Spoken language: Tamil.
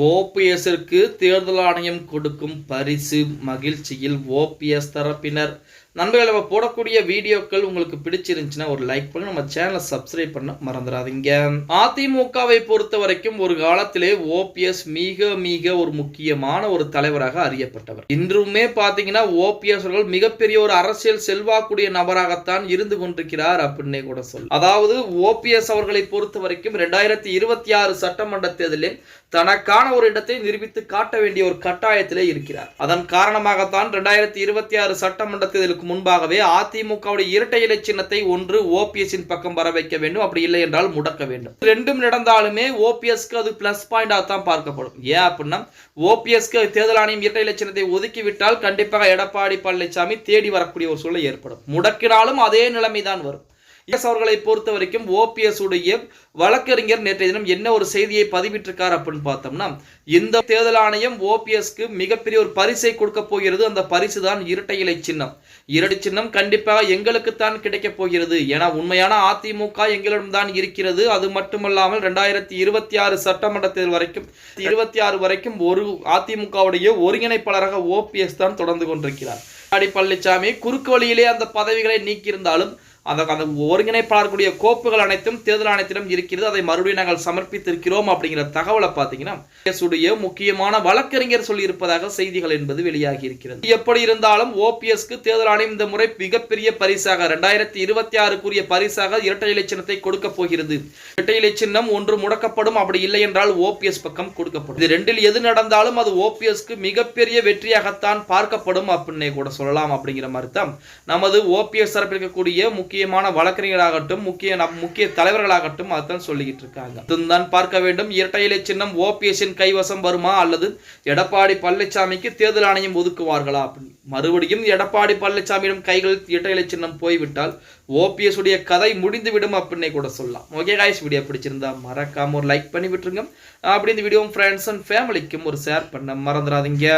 ஓபிஎஸ்ஸிற்கு தேர்தல் ஆணையம் கொடுக்கும் பரிசு மகிழ்ச்சியில் ஓபிஎஸ் தரப்பினர். நண்பர்கள் நம்ம போடக்கூடிய வீடியோக்கள் உங்களுக்கு பிடிச்சிருந்துச்சுன்னா ஒரு லைக் பண்ணி நம்ம சேனலை சப்ஸ்கிரைப் பண்ண மறந்துடாதீங்க. அதிமுகவை பொறுத்த வரைக்கும் ஒரு காலத்திலே ஓபிஎஸ் மிக மிக ஒரு முக்கியமான ஒரு தலைவராக அறியப்பட்டவர். இன்றுமே பார்த்தீங்கன்னா ஓபிஎஸ் அவர்கள் மிகப்பெரிய ஒரு அரசியல் செல்வாக்குடைய நபராகத்தான் இருந்து கொண்டிருக்கிறார் அப்படின்னே கூட சொல் அதாவது ஓபிஎஸ் அவர்களை பொறுத்த வரைக்கும் ரெண்டாயிரத்தி இருபத்தி ஆறு சட்டமன்ற தேர்தலில் தனக்கான ஒரு இடத்தை நிரூபித்து காட்ட வேண்டிய ஒரு கட்டாயத்திலே இருக்கிறார். அதன் காரணமாகத்தான் ரெண்டாயிரத்தி இருபத்தி ஆறு சட்டமன்ற தேர்தலுக்கு முன்பாகவே அதிமுகவுடைய இரட்டை இலை சின்னத்தை ஒன்று ஓபிஎஸ்ஸின் பக்கம் வர வைக்க வேண்டும். அப்படி இல்லை என்றால் முடக்க வேண்டும். ரெண்டும் நடந்தாலுமே ஓபிஎஸ்க்கு அது பிளஸ் பாயிண்டாக தான் பார்க்கப்படும். ஏன் அப்படின்னா ஓபிஎஸ்க்கு தேர்தல் ஆணையம் இரட்டை இலை சின்னத்தை ஒதுக்கிவிட்டால் கண்டிப்பாக எடப்பாடி பழனிசாமி தேடி வரக்கூடிய ஒரு சூழல் ஏற்படும். முடக்கினாலும் அதே நிலைமை தான் வரும். எஸ் அவர்களை பொறுத்த வரைக்கும் ஓபிஎஸ் உடைய வழக்கறிஞர் நேற்றைய தினம் என்ன ஒரு செய்தியை பதிவிட்டிருக்கார் அப்படின்னு பார்த்தோம்னா இந்த தேர்தல் ஆணையம் ஓபிஎஸ்க்கு மிகப்பெரிய ஒரு பரிசை கொடுக்க போகிறது. அந்த பரிசு தான் இரட்டை இலை சின்னம். இரட்டை சின்னம் கண்டிப்பாக எங்களுக்குத்தான் கிடைக்க போகிறது. ஏன்னா உண்மையான அதிமுக எங்களிடம் தான் இருக்கிறது. அது மட்டுமல்லாமல் ரெண்டாயிரத்தி இருபத்தி ஆறு சட்டமன்ற தேர்தல் வரைக்கும் இருபத்தி ஆறு வரைக்கும் ஒரு அதிமுகவுடைய ஒருங்கிணைப்பாளராக ஓபிஎஸ் தான் தொடர்ந்து கொண்டிருக்கிறார். எடப்பாடி பழனிசாமி குறுக்கு வழியிலே அந்த பதவிகளை நீக்கியிருந்தாலும் அந்த அந்த ஒருங்கிணைப்பாளர்களுடைய கோப்புகள் அனைத்தும் தேர்தல் ஆணையத்திடம் இருக்கிறது. அதை மறுபடியும் நாங்கள் சமர்ப்பித்திருக்கிறோம் அப்படிங்கிற தகவலை பார்த்தீங்கன்னா முக்கியமான வழக்கறிஞர் சொல்லியிருப்பதாக செய்திகள் என்பது வெளியாகி இருக்கிறது. எப்படி இருந்தாலும் ஓபிஎஸ்க்கு தேர்தல் ஆணையம் இந்த முறை மிகப்பெரிய பரிசாக ரெண்டாயிரத்தி இருபத்தி ஆறுக்குரிய பரிசாக இரட்டை இலை சின்னத்தை கொடுக்க போகிறது. இரட்டை இலை சின்னம் ஒன்று முடக்கப்படும். அப்படி இல்லை என்றால் ஓபிஎஸ் பக்கம் கொடுக்கப்படும். இது ரெண்டில் எது நடந்தாலும் அது ஓபிஎஸ்க்கு மிகப்பெரிய வெற்றியாகத்தான் பார்க்கப்படும் அப்படின்னே கூட சொல்லலாம் அப்படிங்கிற மாதிரி தான் நமது ஓபிஎஸ் தரப்பில் இருக்கக்கூடிய முக்கியமான வழக்கறிஞராகட்டும் முக்கிய நம் முக்கிய தலைவர்களாகட்டும் அதான் சொல்லிக்கிட்டு இருக்காங்க. தான் பார்க்க வேண்டும். இரட்டை இலை சின்னம் ஓபிஎஸ்ஸின் கைவசம் வருமா அல்லது எடப்பாடி பழனிசாமிக்கு தேர்தல் ஆணையம் ஒதுக்குவார்களா அப்படின்னு மறுபடியும் எடப்பாடி பழனிசாமியிடம் கைகள் இரட்டை இலை சின்னம் போய்விட்டால் ஓபிஎஸ் உடைய கதை முடிந்துவிடும் அப்படின்னே கூட சொல்லலாம். ஓகே காய்ஸ் வீடியோ பிடிச்சிருந்தா மறக்காம ஒரு லைக் பண்ணி விட்டுருங்க. அப்படி இந்த வீடியோ ஃப்ரெண்ட்ஸ் அண்ட் ஃபேமிலிக்கும் ஒரு ஷேர் பண்ண மறந்துடாதீங்க.